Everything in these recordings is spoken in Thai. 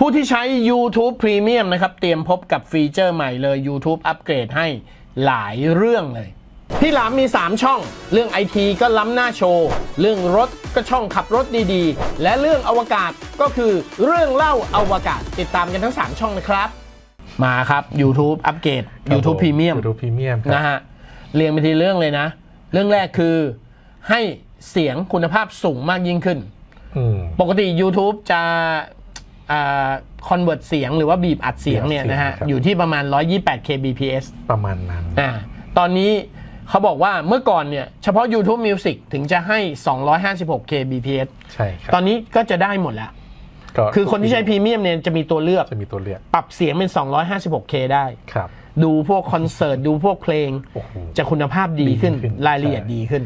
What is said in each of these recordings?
ผู้ที่ใช้ YouTube Premium นะครับ เตรียมพบกับฟีเจอร์ใหม่เลย YouTube อัปเกรดให้หลายเรื่องเลยพี่หลามมี 3 ช่อง เรื่องไอทีก็ล้ำหน้าโชว์ เรื่องรถก็ช่องขับรถดีๆ และเรื่องอวกาศก็คือเรื่องเล่าอวกาศติดตามกันทั้ง 3 ช่องนะครับ มาครับ YouTube อัปเกรด YouTube Premium ยูทูบพรีเมียมครับนะฮะเรียงไปทีเรื่องเลยนะ เรื่องแรกคือให้เสียงคุณภาพสูงมากยิ่งขึ้นอืมปกติ YouTube จะ คอนเวิร์ตเสียงหรือว่าบีบอัดเสียงเนี่ยนะฮะครับอยู่ที่ประมาณ 128 kbps ประมาณนั้นอ่าตอนนี้เขาบอกว่าเมื่อก่อนเนี่ย เฉพาะ YouTube Music ถึงจะให้ 256 kbps ใช่ครับ ตอนนี้ก็จะได้หมดแล้วก็คือคนที่ใช้พรีเมียมเนี่ยจะมีตัวเลือกจะมีตัวเลือก ปรับเสียงเป็น 256k ได้ครับดูพวกคอนเสิร์ต ดูพวกเพลงโอ้โหจะคุณภาพดีขึ้นดีขึ้น รายละเอียดใช่ดีขึ้น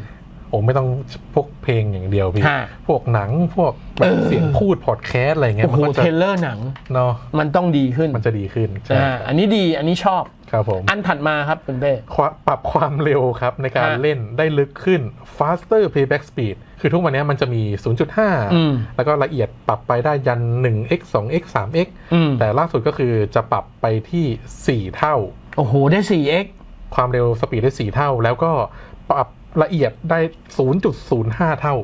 โอ้ไม่ต้องพวกเพลงอย่างเดียวพี่ ฮะ พวกหนังพวกแบบเสียงพูดพอดแคสต์อะไรเงี้ยโอ้โหมันก็เทจะรลเลอร์หนัง เนาะมันต้องดีขึ้นมันจะดีขึ้นใช่อ่าอันนี้ดีอันนี้ชอบ ครับผมอันถัดมาครับคุณเป้ควปรับความเร็วครับในการฮะเล่นได้ลึกขึ้น faster playback speed คือทุกวันนี้มันจะมี อืม 0.5 แล้วก็ละเอียดปรับไปได้ยัน 1x 2x 3x อืมแต่ล่าสุดก็คือจะปรับไปที่ 4 เท่า โอ้โหได้ 4x ความเร็วสปีดได้ 4 เท่า แล้วก็ปรับ ละเอียดได้ 0.05 เท่า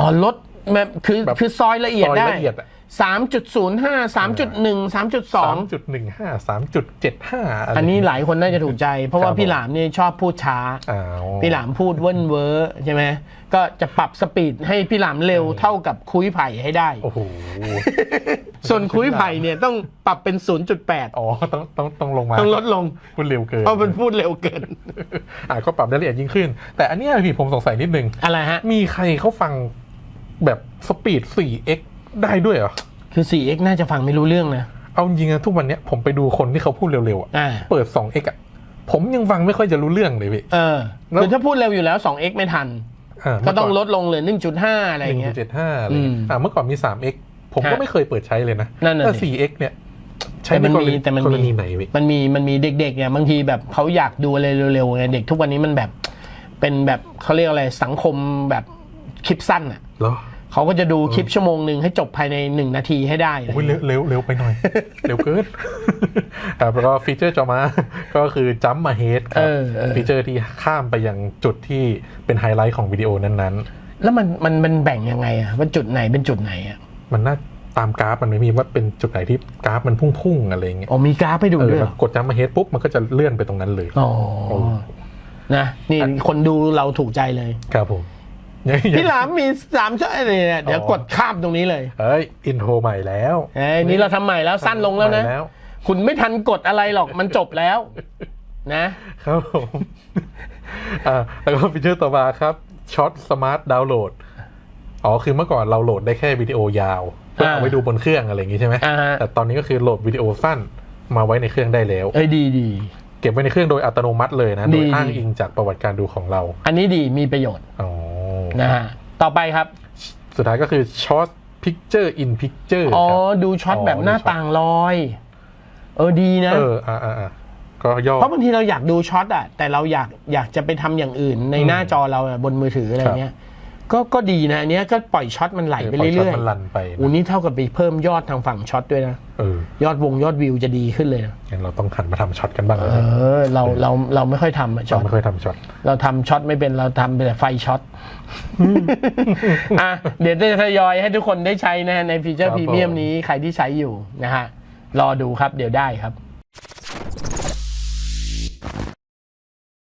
อ๋อลดแบบคือแบบ คือซอยละเอียดซอยได้ ละเอียดอะ 3.05 3.1 3.2 3.15 3.75 อันนี้หลายคนน่าจะถูกใจ เพราะว่าครับพี่หลามเนี่ยชอบพูดช้าอ้าวพี่หลามพูดเว้นเวอร์ใช่ไหมก็จะปรับสปีดให้พี่หลามเร็วเท่ากับคุยไผ่ให้ได้ โอ้โห ส่วนคุยไผ่เนี่ยต้องปรับเป็น 0.8 อ๋อ ต้องต้องต้องลงมา ต้องลดลงพูดเร็วเกินเพราะมันพูดเร็วเกิน อะก็ปรับได้ละเอียดยิ่งขึ้น แต่อันเนี้ยพี่ผมสงสัยนิดนึง อะไรฮะ มีใครเขาฟังแบบสปีด 4x ได้ด้วยเหรอ คือ 4x น่าจะฟังไม่รู้เรื่องนะ เอาจริงๆนะทุกวันเนี้ยผมไปดูคนที่เขาพูดเร็วๆอะอ่า เปิด 2x อะผมยังฟังไม่ค่อยจะรู้เรื่องเลยพี่ เออแล้ว คือถ้าพูดเร็วอยู่แล้ว 2x ไม่ทันาก็ต้องลเมื่ดลงเหลือ1.5 อะไรก่ออนย่างเงี้ย1.75อะไรอย่างเงี้ยอืมอ่าเมื่อก่อนมี 3x ผมก็ฮะไม่เคยเปิดใช้เลยนะนั่นน่ะแต่ สิ 4x เนี่ย ใช้แต่ในมันกรมีณีแต่มันกรมีณีไหนพี่ มันมีมันมีเด็กๆเนี่ยบางทีแบบเขาอยากดูอะไรเร็วๆไงเด็กทุกวันนี้มันแบบ เป็นแบบเขาเรียกอะไรสังคมแบบคลิปสั้นอะเหรอ เขาก็จะดูคลิปชั่วโมงหนึ่งให้จบภายในหนึ่งนาทีให้ได้อะไรโอ้ยเงี้เร็วยเร็วเร็วไปหน่อย เร็วเกินครับแล้วก็ฟีเจอร์จอมาก็คือจัมมาเฮดคเอรับอเออฟีเจอร์ที่ข้ามไปยังจุดที่เป็นไฮไลท์ของวิดีโอนั้นแล้วมันมันมันแบ่งยังไงอะว่าจุดไหนเป็นจุดไหนอะๆมันน่าตามกราฟมันไม่มีว่าเป็นจุดไหนที่กราฟมันพุ่งๆอะไรอย่างเงี้ยอ๋อมีกราฟให้ดูเออด้วยเหแบรบอกดจัมมาเฮดปุ๊บมันก็จะเลื่อนไปตรงนั้นเลยอ๋อนะนี่คนดูเราถูกใจเลยครับผมยังยัง พี่หลามมีสามช่องอะไรเนี่ยเดี๋ยวอ๋อกดข้ามตรงนี้เลยเอ้ยอินโทรใหม่แล้วเอ้ยนี่เราทำใหม่แล้วสั้นลงแล้วนะ ใหม่แล้วคุณไม่ทันกดอะไรหรอกมันจบแล้ว นะ ครับผมอ่าแล้วก็ฟีเจอร์ต่อมาครับช็อตสมาร์ทดาวน์โหลดอ๋อคือเมื่อก่อนเราโหลดได้แค่วิดีโอยาวเพื่อเอาอ่าไว้ดูบนเครื่องอะไรอย่างงี้ใช่ไหมอ่าฮะ แต่ตอนนี้ก็คือโหลดวิดีโอสั้นมาไว้ในเครื่องได้แล้ว เอ้ยดีดี เก็บไว้ในเครื่องโดยอัตโนมัติเลยนะดีโดยอ้างดีอิงจากประวัติการดูของเรา อันนี้ดีมีประโยชน์ อ๋อ นะฮะต่อไปครับ สุดท้ายก็คือช็อตพิกเจอร์อินพิกเจอร์อ๋อครับดูช็อตอ๋อแบบหน้าดูช็อตต่างลอย เออดีนะ เอออ่าอ่าอ่าก็ย่อเพราะบางทีเราอยากดูช็อตอะแต่เราอยากอยากจะไปทำอย่างอื่นในอืมหน้าจอเราอะบนมือถืออะไรครับเงี้ย ก็ก็ดีนะอันเนี้ยก็ปล่อยช็อตมันไหลไปปล่อยช็อตเรื่อยมันรันไปๆอูนี่เท่ากับไปเพิ่มยอดทางฝั่งช็อตด้วยนะ เออยอดวงยอดวิวจะดีขึ้นเลยนะงั้นเราต้องหันมาทำช็อตกันบ้างเอแล้วนะอเราเราเราไม่ค่อยทำอะช็เราอต ไม่ค่อยทำช็อต เราทำช็อตไม่เป็นเราทำแต่ไฟช็อตอะเดี๋ยวจะทยอยให้ทุกคนได้ใช้นะฮะในฟีเจอร์ครับพรีเมียมผมนี้ใครที่ใช้อยู่นะฮะรอดูครับเดี๋ยวได้ครับ